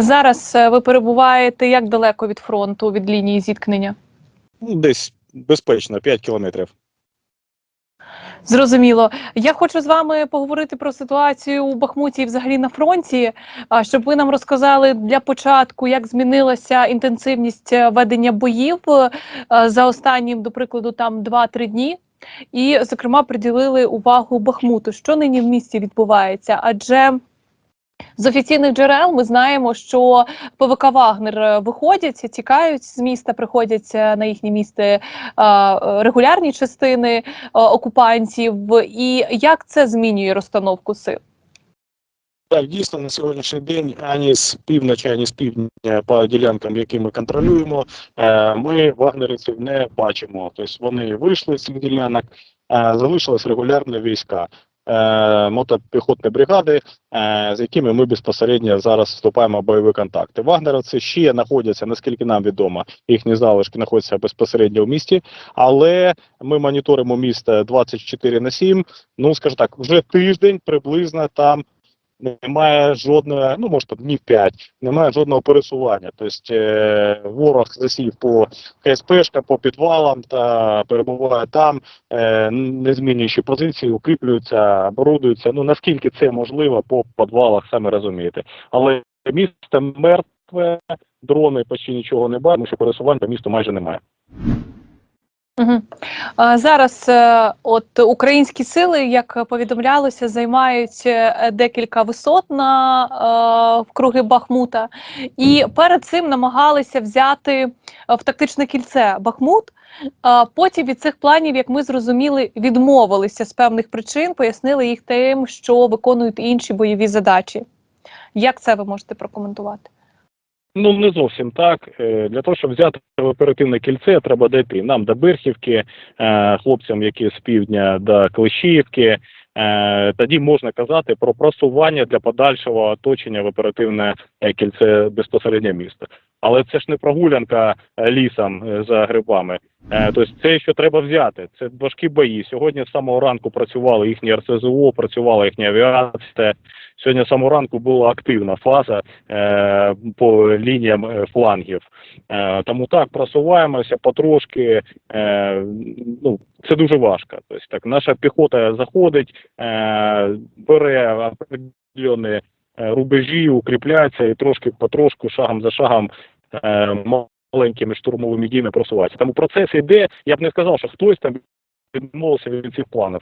Зараз е, ви перебуваєте як далеко від фронту, від лінії зіткнення? Ну, десь безпечно, 5 кілометрів. Зрозуміло. Я хочу з вами поговорити про ситуацію у Бахмуті і взагалі на фронті, щоб ви нам розказали для початку, як змінилася інтенсивність е, ведення боїв е, за останнім, до прикладу, там 2-3 дні. І, зокрема, приділили увагу Бахмуту, що нині в місті відбувається. Адже з офіційних джерел ми знаємо, що ПВК Вагнер виходять, тікають з міста, приходять е, на їхнє місце регулярні частини е, окупантів. І як це змінює розстановку сил? Так, дійсно, на сьогоднішній день ані з півночі, ані з півдня по ділянкам, які ми контролюємо, е, ми вагнерівців не бачимо. Тобто вони вийшли з цих ділянок, залишились регулярні війська. Е, Мотопіхотні бригади, е, з якими ми безпосередньо зараз вступаємо в бойові контакти. Вагнеровці ще знаходяться, наскільки нам відомо, їхні залишки знаходяться безпосередньо в місті, але ми моніторимо місто 24 на 7. Ну скажу так, вже тиждень приблизно там немає жодного, ну може там днів 5, немає жодного пересування. Тобто е, ворог засів по КСПшка, по підвалам та перебуває там, е, не змінюючи позиції, укріплюються, оборудуються. Ну наскільки це можливо по підвалах, самі розумієте. Але місто мертве, дрони почти нічого не бачимо, тому що пересувань по місту майже немає. Угу. Зараз е, от українські сили, як повідомлялося, займають е, декілька висот на е, в круги Бахмута, і перед цим намагалися взяти в тактичне кільце Бахмут. А потім від цих планів, як ми зрозуміли, відмовилися з певних причин, пояснили їх тим, що виконують інші бойові задачі. Як це ви можете прокоментувати? Ну не зовсім так. Е, Для того, щоб взяти оперативне кільце, треба дійти нам до Берхівки, е, хлопцям, які з півдня до Клещіївки. Е, Тоді можна казати про просування для подальшого оточення в оперативне кільце безпосередньо міста. Але це ж не прогулянка е, лісом е, за грибами. Е, Тобто це що треба взяти. Це важкі бої. Сьогодні з самого ранку працювали їхні РСЗО, працювала їхня авіація. Сьогодні з самого ранку була активна фаза е, по лініям флангів. Е, тому так просуваємося потрошки. Е, ну, це дуже важко. Тобто так, наша піхота заходить, е, бере определені рубежі, укріпляється і трошки потрошку, шагом за шагом. Е, маленькими штурмовими діями просуватися. Тому процес йде. Я б не сказав, що хтось там відмовився від цих планів.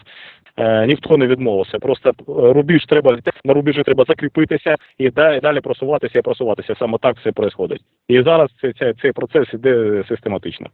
Е, ніхто не відмовився. Просто е, рубіж треба на рубіжі треба закріпитися і далі просуватися і просуватися. Саме так все відбувається. І зараз цей, цей, цей процес іде систематично.